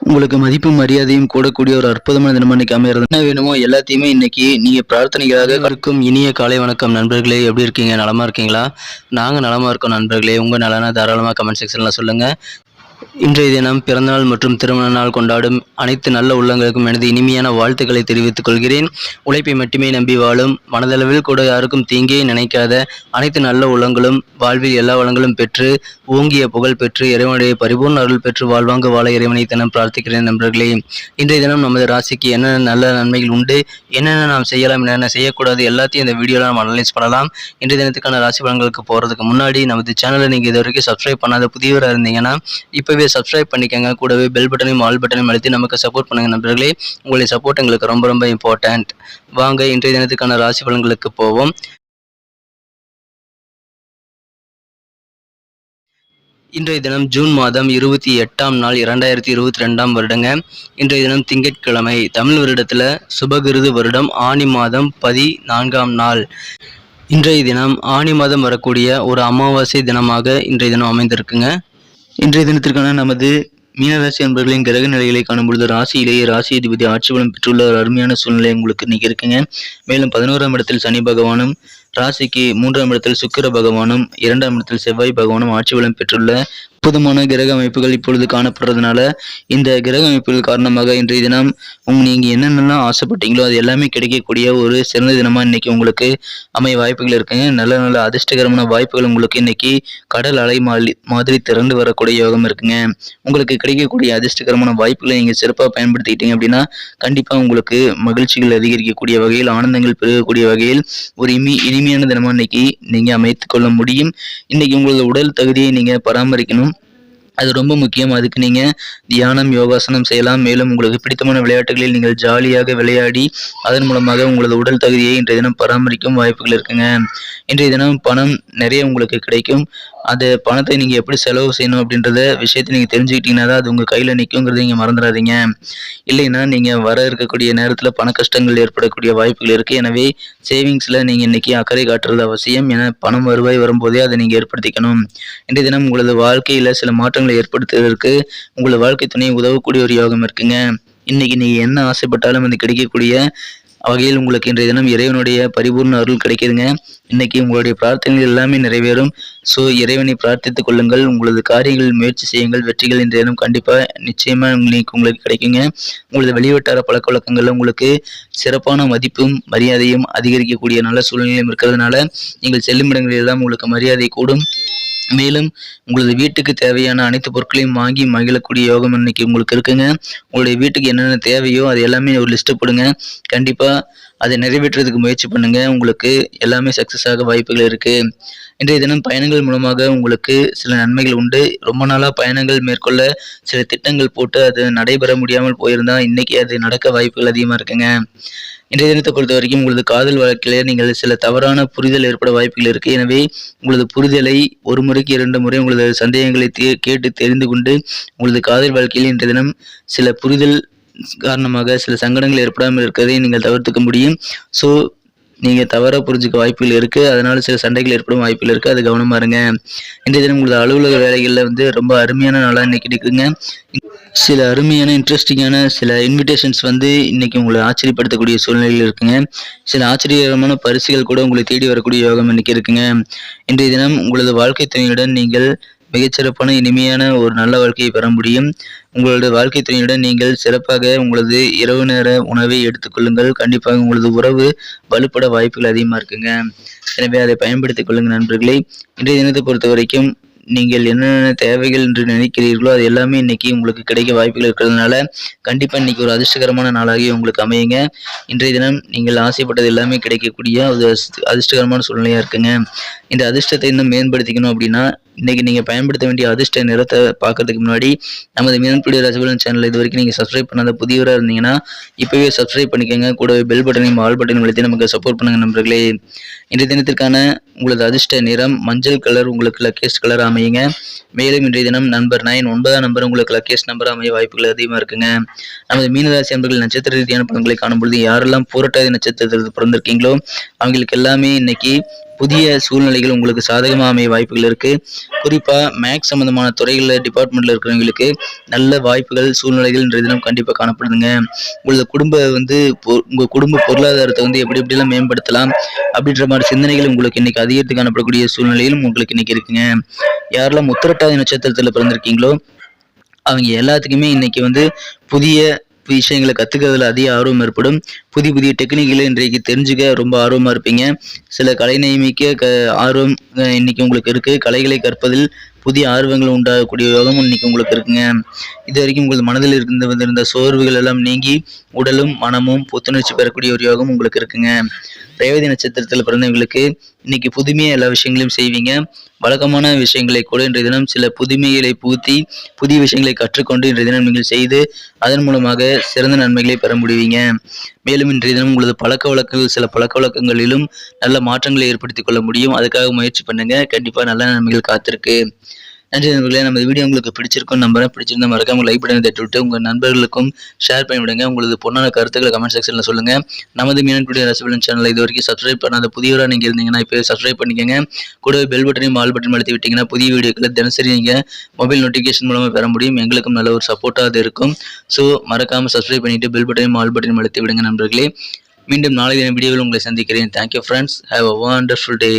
உங்களுக்கு மதிப்பும் மரியாதையும் கூடக்கூடிய ஒரு அற்புதமான தினம் இன்னைக்கு அமைகிறது என்ன வேணுமோ எல்லாத்தையுமே இன்னைக்கு நீங்க பிரார்த்தனைகளாக இருக்கும் இனிய காலை வணக்கம் நண்பர்களே. எப்படி இருக்கீங்க? நலமா இருக்கீங்களா? நாங்க நலமா இருக்கோம் நண்பர்களே. உங்க நலனா தாராளமா கமெண்ட் செக்ஷன்ல சொல்லுங்க. இன்றைய தினம் பிறந்தநாள் மற்றும் திருமண நாள் கொண்டாடும் அனைத்து நல்ல உள்ளங்களுக்கும் எனது இனிமையான வாழ்த்துக்களை தெரிவித்துக் கொள்கிறேன். உழைப்பை மட்டுமே நம்பி வாழும் மனதளவில் கூட யாருக்கும் தீங்கே நினைக்காத அனைத்து நல்ல உள்ளங்களும் வாழ்வில் எல்லா வளங்களும் பெற்று ஓங்கிய புகழ் பெற்று இறைவனுடைய பரிபூர்ண அருள் பெற்று வாழ்வாங்க வாழ இறைவனை தினம் பிரார்த்திக்கிறேன் நண்பர்களே. இன்றைய தினம் நமது ராசிக்கு என்னென்ன நல்ல நன்மைகள் உண்டு என்னென்ன நாம் செய்யலாம் என்னென்ன செய்யக்கூடாது எல்லாத்தையும் இந்த வீடியோவில் நாம் அனலைஸ் பண்ணலாம். இன்றைய தினத்துக்கான ராசி பலன்களுக்கு போகிறதுக்கு முன்னாடி நமது சேனலை நீங்கள் இது வரைக்கும் சப்ஸ்கிரைப் பண்ணாத புதியவராக இருந்தீங்கன்னா இப்போ இப்போவே சப்ஸ்கிரைப் பண்ணிக்கோங்க. கூடவே பெல் பட்டனையும் ஆல் பட்டனையும் அழுத்தி நமக்கு சப்போர்ட் பண்ணுங்கள் நண்பர்களே. உங்களுடைய சப்போர்ட் எங்களுக்கு ரொம்ப ரொம்ப இம்பார்ட்டண்ட் வாங்க இன்றைய தினத்துக்கான ராசி பலன்களுக்கு போவோம். இன்றைய தினம் ஜூன் மாதம் இருபத்தி எட்டாம் நாள் இரண்டாயிரத்தி இருபத்தி ரெண்டாம் வருடங்க. இன்றைய தினம் திங்கட்கிழமை தமிழ் வருடத்தில் சுபகிருது வருடம் ஆனி மாதம் பதி நான்காம் நாள். இன்றைய தினம் ஆனி மாதம் வரக்கூடிய ஒரு அமாவாசை தினமாக இன்றைய தினம் அமைந்திருக்குங்க. இன்றைய தினத்திற்கான நமது மீனராசி அன்பர்களின் கிரக நிலைகளை காணும் பொழுது ராசியிலேயே ராசி அதிபதி ஆட்சி பலம் பெற்றுள்ள ஒரு அருமையான சூழ்நிலை உங்களுக்கு இன்னைக்கு இருக்குங்க. மேலும் பதினோராம் இடத்தில் சனி பகவானும் ராசிக்கு மூன்றாம் இடத்தில் சுக்கிர பகவானும் இரண்டாம் இடத்தில் செவ்வாய் பகவானும் ஆட்சி பலம் பெற்றுள்ள அற்புதமான கிரக அமைப்புகள் இப்பொழுது காணப்படுறதுனால இந்த கிரக அமைப்புகள் காரணமாக இன்றைய தினம் உங்க நீங்க என்னென்னலாம் ஆசைப்பட்டீங்களோ அது எல்லாமே கிடைக்கக்கூடிய ஒரு சிறந்த தினமா இன்னைக்கு உங்களுக்கு அமைய வாய்ப்புகள் இருக்குங்க. நல்ல நல்ல அதிர்ஷ்டகரமான வாய்ப்புகள் உங்களுக்கு இன்னைக்கு கடல் அலை மாலி மாதிரி திரண்டு வரக்கூடிய யோகம் இருக்குங்க. உங்களுக்கு கிடைக்கக்கூடிய அதிர்ஷ்டகரமான வாய்ப்புகளை நீங்க சிறப்பாக பயன்படுத்திக்கிட்டீங்க அப்படின்னா கண்டிப்பா உங்களுக்கு மகிழ்ச்சிகள் அதிகரிக்கக்கூடிய வகையில் ஆனந்தங்கள் பெருகக்கூடிய வகையில் ஒரு இனி இனிமையான தினமா இன்னைக்கு நீங்க அமைத்து கொள்ள முடியும். இன்னைக்கு உங்களது உடல் தகுதியை நீங்க பராமரிக்கணும். அது ரொம்ப முக்கியம். அதுக்கு நீங்கள் தியானம் யோகாசனம் செய்யலாம். மேலும் உங்களுக்கு பிடித்தமான விளையாட்டுகளில் நீங்கள் ஜாலியாக விளையாடி அதன் மூலமாக உங்களது உடல் தகுதியை இன்றைய தினம் பராமரிக்கும் வாய்ப்புகள் இருக்குங்க. இன்றைய தினம் பணம் நிறைய உங்களுக்கு கிடைக்கும். அது பணத்தை நீங்கள் எப்படி செலவு செய்யணும் அப்படின்றத விஷயத்தை நீங்கள் தெரிஞ்சுக்கிட்டீங்கன்னா தான் அது உங்கள் கையில் நிற்குங்கிறத நீங்கள் மறந்துடாதீங்க. இல்லைன்னா நீங்கள் வர இருக்கக்கூடிய நேரத்தில் பண கஷ்டங்கள் ஏற்படக்கூடிய வாய்ப்புகள் இருக்குது எனவே சேவிங்ஸில் நீங்கள் இன்றைக்கி அக்கறை காட்டுறது அவசியம். என பணம் வருவாய் வரும்போதே அதை நீங்கள் ஏற்படுத்திக்கணும். இன்றைய தினம் உங்களது வாழ்க்கையில் சில மாற்றங்கள் ஏற்படுத்துவதற்கு உங்களோட வாழ்க்கை துணை உதவக்கூடிய ஒரு யோகம் இருக்குங்க. இன்னைக்கு நீங்கள் என்ன ஆசைப்பட்டாலும் அது கிடைக்கக்கூடிய வகையில் உங்களுக்கு இன்றைய தினம் இறைவனுடைய பரிபூர்ண அருள் கிடைக்குதுங்க. இன்னைக்கு உங்களுடைய பிரார்த்தனைகள் எல்லாமே நிறைவேறும். ஸோ இறைவனை பிரார்த்தித்துக் கொள்ளுங்கள். உங்களது காரியங்களில் முயற்சி செய்யுங்கள். வெற்றிகள் இன்றைய தினம் கண்டிப்பாக நிச்சயமாக உங்களுக்கு உங்களுக்கு கிடைக்குங்க. உங்களது வெளிவட்டார பழக்க வழக்கங்கள்ல உங்களுக்கு சிறப்பான மதிப்பும் மரியாதையும் அதிகரிக்கக்கூடிய நல்ல சூழ்நிலையும் இருக்கிறதுனால நீங்கள் செல்லும் இடங்களில் எல்லாம் உங்களுக்கு மரியாதை கூடும். மேலும் உங்களது வீட்டுக்கு தேவையான அனைத்து பொருட்களையும் வாங்கி மகிழக்கூடிய யோகம் இன்னைக்கு உங்களுக்கு இருக்குங்க. உங்களுடைய வீட்டுக்கு என்னென்ன தேவையோ அது எல்லாமே ஒரு லிஸ்ட்டு போடுங்க. கண்டிப்பாக அதை நிறைவேற்றுறதுக்கு முயற்சி பண்ணுங்க. உங்களுக்கு எல்லாமே சக்ஸஸ் ஆக வாய்ப்புகள் இருக்கு. இன்றைய தினம் பயணங்கள் மூலமாக உங்களுக்கு சில நன்மைகள் உண்டு. ரொம்ப நாளாக பயணங்கள் மேற்கொள்ள சில திட்டங்கள் போட்டு அது நடைபெற முடியாமல் போயிருந்தா இன்னைக்கு அது நடக்க வாய்ப்புகள் அதிகமாக இருக்குங்க. இன்றைய தினத்தை பொறுத்த வரைக்கும் உங்களது காதல் வழக்கிலே நீங்கள் சில தவறான புரிதல் ஏற்பட வாய்ப்புகள் இருக்கு. எனவே உங்களது புரிதலை ஒரு முறைக்கு இரண்டு முறை உங்களது சந்தேகங்களை தே- கேட்டு தெரிந்து கொண்டு உங்களது காதல் வாழ்க்கையில் இன்றைய தினம் சில புரிதல் காரணமாக சில சங்கடங்கள் ஏற்படாமல் இருக்கிறதை நீங்கள் தவிர்த்துக்க முடியும். ஸோ நீங்கள் தவறாக புரிஞ்சுக்க வாய்ப்புகள் இருக்குது அதனால் சில சண்டைகள் ஏற்படும் வாய்ப்புகள் இருக்குது அது கவனமாக இருங்க. இன்றைய தினம் உங்களது அலுவலக வேலைகளில் வந்து ரொம்ப அருமையான நாளாக இன்றைக்கி இருக்குங்க. சில அருமையான இன்ட்ரெஸ்டிங்கான சில இன்விடேஷன்ஸ் வந்து இன்றைக்கி உங்களை ஆச்சரியப்படுத்தக்கூடிய சூழ்நிலையில் இருக்குங்க. சில ஆச்சரியகரமான பரிசுகள் கூட உங்களை தேடி வரக்கூடிய யோகம் இன்றைக்கி இருக்குங்க. இன்றைய தினம் உங்களது வாழ்க்கை துணையுடன் நீங்கள் மிகச்சிறப்பான இனிமையான ஒரு நல்ல வாழ்க்கையை பெற முடியும். உங்களுடைய வாழ்க்கை துணையுடன் நீங்கள் சிறப்பாக உங்களது இரவு நேர உணவை எடுத்துக்கொள்ளுங்கள் கண்டிப்பாக உங்களது உறவு வலுப்பட வாய்ப்புகள் அதிகமாக இருக்குங்க. எனவே அதை பயன்படுத்திக் கொள்ளுங்கள் நண்பர்களே. இன்றைய தினத்தை பொறுத்த வரைக்கும் நீங்கள் என்னென்ன தேவைகள் என்று நினைக்கிறீர்களோ அது எல்லாமே இன்னைக்கு உங்களுக்கு கிடைக்க வாய்ப்புகள் இருக்கிறதுனால கண்டிப்பாக இன்னைக்கு ஒரு அதிர்ஷ்டகரமான நாளாகவே உங்களுக்கு அமையுங்க. இன்றைய தினம் நீங்கள் ஆசைப்பட்டது எல்லாமே கிடைக்கக்கூடிய ஒரு அதிர்ஷ்டகரமான சூழ்நிலையாக இருக்குங்க. இந்த அதிர்ஷ்டத்தை இன்னும் மேம்படுத்திக்கணும் அப்படின்னா இன்றைக்கி நீங்கள் பயன்படுத்த வேண்டிய அதிர்ஷ்ட நிறத்தை பார்க்கறதுக்கு முன்னாடி நமது மீனன்புடி ரசகுலன் சேனல் இது வரைக்கும் நீங்கள் சப்ஸ்கிரைப் பண்ணாத புதியவராக இருந்தீங்கன்னா இப்போவே சப்ஸ்கிரைப் பண்ணிக்கோங்க. கூடவே பெல் பட்டனையும் ஆல் பட்டனையும் வளர்த்து நமக்கு சப்போர்ட் பண்ணுங்கள் நண்பர்களே. இன்றைய தினத்திற்கான உங்களது அதிர்ஷ்ட நிறம் மஞ்சள் கலர் உங்களுக்கு லக்கேஸ்ட் கலர் அமையுங்க. மேலும் இன்றைய தினம் நம்பர் நைன் ஒன்பதாம் நம்பர் உங்களுக்கு லக்கேஸ்ட் நம்பர் அமைய வாய்ப்புகள் அதிகமாக இருக்குங்க. நமது மீனராசி அன்பர்கள் நட்சத்திர ரீதியான பலன்களை காணும்பொழுது யாரெல்லாம் பூரட்டாதி நட்சத்திரத்தில் பிறந்திருக்கீங்களோ அவங்களுக்கு எல்லாமே இன்னைக்கு புதிய சூழ்நிலைகள் உங்களுக்கு சாதகமாக அமைய வாய்ப்புகள் இருக்குது குறிப்பாக மேக்ஸ் சம்மந்தமான துறைகளில் டிபார்ட்மெண்ட்டில் இருக்கிறவங்களுக்கு நல்ல வாய்ப்புகள் சூழ்நிலைகள் இன்றைய தினம் கண்டிப்பாக காணப்படுதுங்க. உங்களது குடும்ப வந்து உங்கள் குடும்ப பொருளாதாரத்தை வந்து எப்படி எப்படிலாம் மேம்படுத்தலாம் அப்படின்ற மாதிரி சிந்தனைகள் உங்களுக்கு இன்றைக்கி அதிகரித்து காணப்படக்கூடிய சூழ்நிலையிலும் உங்களுக்கு இன்னைக்கு இருக்குங்க. யாரெல்லாம் உத்திரட்டாதி நட்சத்திரத்தில் பிறந்திருக்கீங்களோ அவங்க எல்லாத்துக்குமே இன்னைக்கு வந்து புதிய விஷயங்களை கற்றுக்கிறதுல அதிக ஆர்வம் ஏற்படும். புதிய புதிய டெக்னிக்களை இன்றைக்கு தெரிஞ்சுக்க ரொம்ப ஆர்வமாக இருப்பீங்க. சில கலை நியமிக்க க ஆர்வம் அஹ், இன்னைக்கு உங்களுக்கு இருக்குது கலைகளை கற்பதில் புதிய ஆர்வங்கள் உண்டாகக்கூடிய யோகமும் இன்னைக்கு உங்களுக்கு இருக்குங்க. இது வரைக்கும் உங்கள் மனதில் இருந்து வந்திருந்த சோர்வுகள் எல்லாம் நீங்கி உடலும் மனமும் புத்துணர்ச்சி பெறக்கூடிய ஒரு யோகம் உங்களுக்கு இருக்குங்க. ரேவதி நட்சத்திரத்தில் பிறந்தவங்களுக்கு இன்னைக்கு புதுமையாக எல்லா விஷயங்களையும் செய்வீங்க. வழக்கமான விஷயங்களை கூட இன்றைய தினம் சில புதுமைகளை புகுத்தி புதிய விஷயங்களை கற்றுக்கொண்டு இன்றைய தினம் நீங்கள் செய்து அதன் மூலமாக சிறந்த நன்மைகளை பெற முடிவீங்க. மேலும் இன்றைய தினம் உங்களது பழக்க வழக்கங்கள் சில பழக்க வழக்கங்களிலும் நல்ல மாற்றங்களை ஏற்படுத்தி கொள்ள முடியும். அதுக்காக முயற்சி பண்ணுங்க. கண்டிப்பா நல்ல நன்மைகள் காத்திருக்கு. நன்றி நண்பர்களே. நம்ம வீடியோ உங்களுக்கு பிடிச்சிருக்கும் நம்புறேன். பிடிச்சிருந்தா மறக்காம லைக் பண்ணி தட்டி விட்டு உங்கள் நண்பர்களுக்கும் ஷேர் பண்ணி விடுங்க உங்களது பொண்ணான கருத்துக்களை கமெண்ட் செக்ஷனில் சொல்லுங்கள் நமது மீனன் டுடே ரசபலன் சேனல் இது வரைக்கும் சப்ஸ்கிரைப் பண்ணாத புதியவராக நீங்கள் இருந்தீங்கன்னா இப்போ சப்ஸ்கிரைப் பண்ணிக்கங்க. கூடவே பெல் பட்டனையும் ஆல் பட்டன் அழுத்தி விட்டிங்கன்னா புதிய வீடியோக்களை தினசரி நீங்கள் மொபைல் நோட்டிஃபிகேஷன் மூலமாக பெற முடியும். எங்களுக்கும் நல்ல ஒரு சப்போர்ட்டாக அது இருக்கும். ஸோ மறக்காமல் சப்ஸ்கிரைப் பண்ணிவிட்டு பெல் பட்டனையும் ஆல் பட்டனையும் அழுத்தி விடுங்க நண்பர்களே. மீண்டும் நாளை தின வீடியோவில் உங்களை சந்திக்கிறேன். Thank you friends have a wonderful day